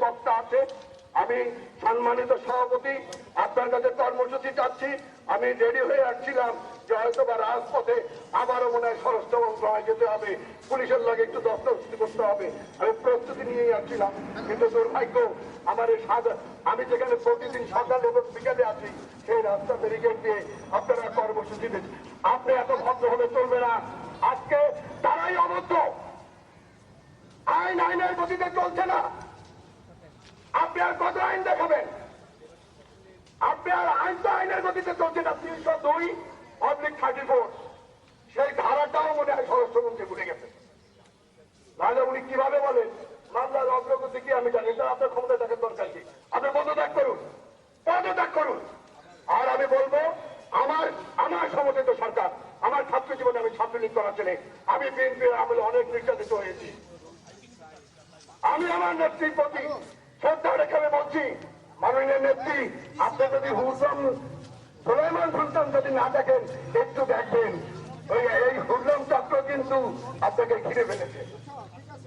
বক্তা আছে। আমি সম্মানিত সভাপতি, আপনার কাছে কর্মসূচি চাচ্ছি। আমি রেডি হয়ে আসছিলাম যে হয়তো বা রাজপথে আবারও মনে হয় স্বরাষ্ট্র মন্ত্রণালয় যেতে হবে। পুলিশের লাগে একটু দস্তখত করতে হবে। আমি প্রস্তুতি নিয়েই আসছিলাম। কিন্তু দুর্ভাগ্য, আমার এই সাদা আমি যেখানে প্রতিদিন সকাল এবং বিকালে আছি, সেই রাস্তা ব্যারিকেড দিয়ে আপনারা কর্মসূচি দিচ্ছেন। আপনি এত ভদ্র হলে চলবে না। আজকে তারাই অবদ্ধ। আইন আইনের গতিতে চলছে না। আপনি আর কত আইন দেখাবেন? আপনি আর আইন তো আইনের গতিতে চলছে না, তিনশো দুই অবলিক থার্টি ফোর। সেই ধারাটাও মনে হয় স্বরাষ্ট্রমন্ত্রী ভুলে গেছে। নাহলে উনি কীভাবে বলেন, মামলার অগ্রগতি কি আমি জানি না, আপনার ক্ষমতা থাকার দরকার কি? আপনি পদত্যাগ করুন পদত্যাগ করুন। আর আমি বলব, আমার আমার সমর্থিত সরকার, আমার ছাত্র জীবনে আমি ছাত্রলীগ করার ছেলে আমি বিএনপির আমলে অনেক নির্যাতিত হয়েছি। আমি আমার নেত্রীর প্রতি শ্রদ্ধা রেখে আমি বলছি, মাননীয় নেত্রী, আপনি যদি হুসম সুলাইমান সুলতান যদি না দেখেন, একটু দেখবেন। ওই, এই হুররাম চক্র কিন্তু আপনাকে ঘিরে ফেলেছে।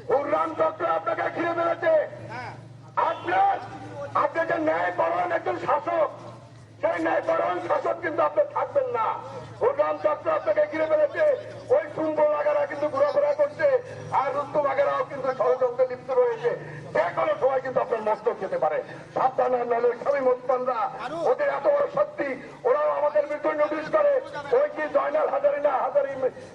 হুররাম চক্র আপনাকে ঘিরে ফেলেছে। আপনার, আপনি যে ন্যায় পরায়ণ একজন শাসক, সেই ন্যায় পরায়ণ শাসক কিন্তু আপনি থাকবেন না। হুররাম চক্র আপনাকে ঘিরে ফেলেছে। ওই সুন্দর লাগারা কিন্তু ঘোরাফেরা করছে। আর রুস্তু বাগেরাও কিন্তু ষড়যন্ত্রে লিপ্ত রয়েছে। আপনার যেতে পারে। সাবধান নাহলে স্বামী মুসলমানরা। ওদের এত বড় শক্তি ওরাও আমাদের বিরুদ্ধে নোটিশ করে। ওই কি জয়নাল হাজারি না হাজারি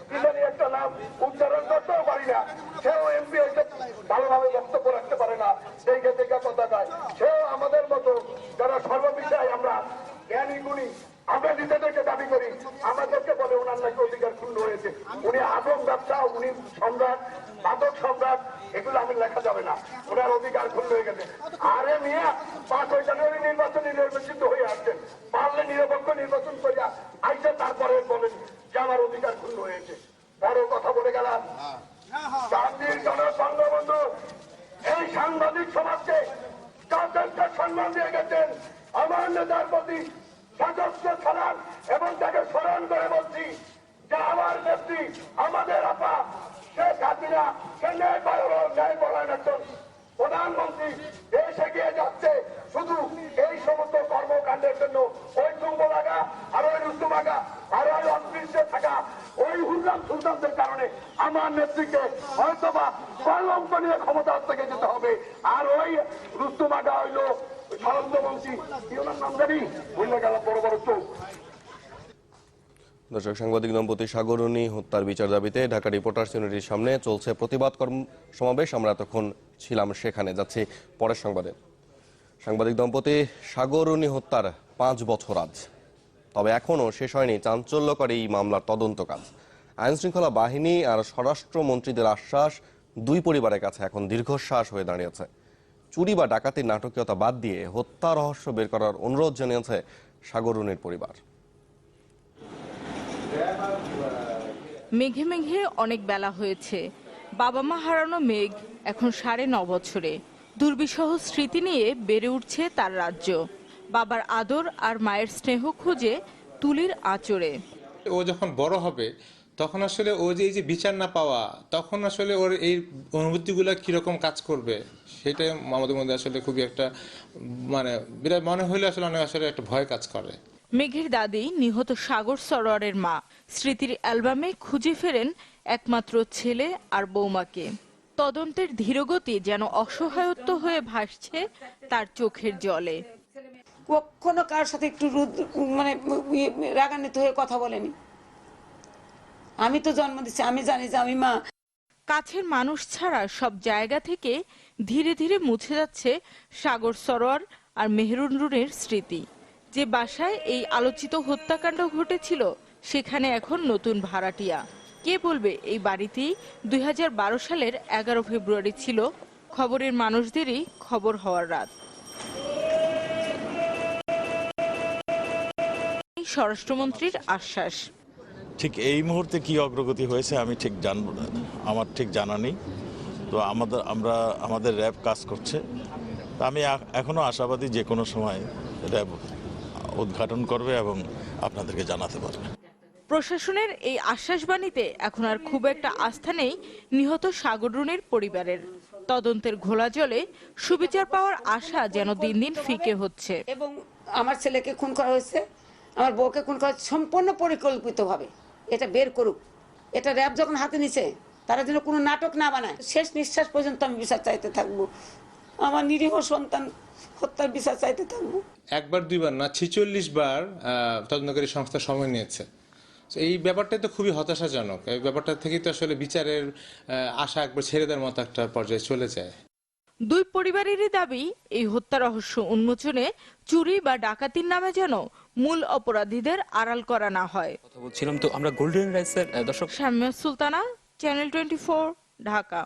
কি জানি একটা নাম উচ্চারণ করতেও পারি না। সেও এমপি হইতে ভালোভাবে বক্তব্য রাখতে পারে না। সেই ক্ষেত্রে কথা কয়। সেও আমাদের মতো যারা সর্ববিষয়ে আমরা জ্ঞানী গুণী আমরা নিজেদেরকে দাবি করি। আমাদেরকে বলে ওনার নাকি অধিকার ক্ষুণ্ণ হয়েছে। উনি আদম ব্যবসা উনি সম্রাট আমি লেখা যাবে না। ওনার অধিকার ক্ষুণ্ণ হয়ে গেছে। আরে মিয়া পাঁচই জানুয়ারি নির্বাচনে নির্বাচিত হয়ে আসছেন পারলে নিরপেক্ষ নির্বাচন করিয়া আইসে তারপরে বলেন যে আমার অধিকার ক্ষুণ্ণ হয়েছে। বড় কথা বলে গেলাম। জাতির জনসংঘবন্ধু এই সাংবাদিক সমাজকে যথেষ্ট সম্মান দিয়ে গেছেন। আমার নেতার প্রতি সশস্ত্র সালাম এবং তাকে স্মরণ করে বলছি যে আমার নেত্রী আমাদের আপা শেখ হাসিনা সে ন্যায় পরায়ণ ন্যায় পরায়ণ একজন প্রধানমন্ত্রী দেশ এগিয়ে যাচ্ছে শুধু এই সমস্ত কর্মকাণ্ডের জন্য ওই চুম্ব লাগা দর্শক, সাংবাদিক দম্পতি সাগরণী হত্যার বিচার দাবিতে ঢাকা রিপোর্টার্স ইউনিটির সামনে চলছে প্রতিবাদ কর্ম সমাবেশ। আমরা এতক্ষণ ছিলাম সেখানে। যাচ্ছি পরের সংবাদে। সাংবাদিক দম্পতি সাগরণী হত্যার পাঁচ বছর আজ। তবে এখনও শেষ হয়নি চাঞ্চল্যকর এই মামলার তদন্ত কাজ। আইন শৃঙ্খলা বাহিনী আর স্বরাষ্ট্র মন্ত্রীদের আশ্বাস, দুই পরিবারের কাছে এখন দীর্ঘশ্বাস হয়ে দাঁড়িয়েছে। চুরি বা ডাকাতির নাটকীয়তা বাদ দিয়ে হত্যা রহস্য বের করার অনুরোধ জানিয়েছে সাগরণীর পরিবার। মেঘে মেঘে অনেক বেলা হয়েছে। বাবা মা হারানো মেঘ এখন সাড়ে ন বছরে। দুর্বিষহ স্মৃতি নিয়ে বেড়ে উঠছে তার রাজ্য। বাবার আদর আর মায়ের স্নেহ খুঁজে তুলির আঁচড়ে। ও যখন বড় হবে তখন আসলে ও যে এই যে বিচার না পাওয়া তখন আসলে ওর এই অনুভূতিগুলো কীরকম কাজ করবে সেটাই আমাদের মধ্যে আসলে খুবই একটা মানে বিরাট মনে হইলে আসলে অনেক আসলে একটা ভয় কাজ করে। মেঘের দাদি নিহত সাগর সরোয়ারের মা স্মৃতির অ্যালবামে খুঁজে ফেরেন একমাত্র ছেলে আর বৌমাকে। তদন্তের ধীরগতি যেন অসহায়ত্ব হয়ে ভাসছে তার চোখের জলে। কখনো কার সাথে একটু মানে ইয়ে, রাগান্বিত হয়ে কথা বলেনি। আমি তো জন্ম দিচ্ছি আমি জানি যে আমি মা। কাছের মানুষ ছাড়া সব জায়গা থেকে ধীরে ধীরে মুছে যাচ্ছে সাগর সরোয়ার আর মেহরুন্নুরের স্মৃতি। যে বাসায় এই আলোচিত হত্যাকাণ্ড ঘটেছিল সেখানে এখন নতুন ভাড়াটিয়া। কে বলবে এই বাড়িতেই দুই হাজার বারো সালের এগারো ফেব্রুয়ারি ছিল। খবরের মানুষদেরই খবর হওয়ার রাত। স্বরাষ্ট্রমন্ত্রীর আশ্বাস। ঠিক এই মুহূর্তে কি অগ্রগতি হয়েছে আমি ঠিক জানব না। আমার ঠিক জানা নেই। তো আমাদের আমরা আমাদের র্যাব কাজ করছে। তা আমি এ- এখনও আশাবাদী যে কোনো সময় র্যাব উদ্ঘাটন করবে এবং আপনাদেরকে জানাতে পারবে। প্রশাসনের এই আশ্বাসবাণীতে এখন আর খুব একটা আস্থা নেই নিহত সাগররুনের পরিবারের। তদন্তের ঘোলা জলে সুবিচার পাওয়ার আশা যেন দিন দিন ফিকে হচ্ছে। এবং আমার ছেলেকে খুন করা হয়েছে। আমার বউকে খুন করা সম্পূর্ণ পরিকল্পিতভাবে এটা বের করুক। এটা র্যাব যখন হাতে নিছে তারা যেন কোনো নাটক না বানায়। শেষ নিঃশ্বাস পর্যন্ত আমি বিচার চাইতে থাকব। আমার নিরীহ সন্তান হত্যার বিচার চাইতে থাকব। একবার দুইবার না ছিচল্লিশ বার তদন্তকারী সংস্থা সময় নিয়েছে। তো এই ব্যাপারটা তো খুবই হতাশাজনক। এই ব্যাপারটা থেকেই তো আসলে বিচারের আশা একবার ছেড়ে দেওয়ার মতো একটা পর্যায়ে চলে যায়। দুই পরিবারেরই দাবি এই হত্যা রহস্য উন্মোচনে চুরি বা ডাকাতির নামে যেন মূল অপরাধীদের আড়াল করা না হয়। কথা বলছিলাম তো আমরা গোল্ডেন রাইসের দর্শক শামিয়া সুলতানা চ্যানেল টোয়েন্টি ঢাকা।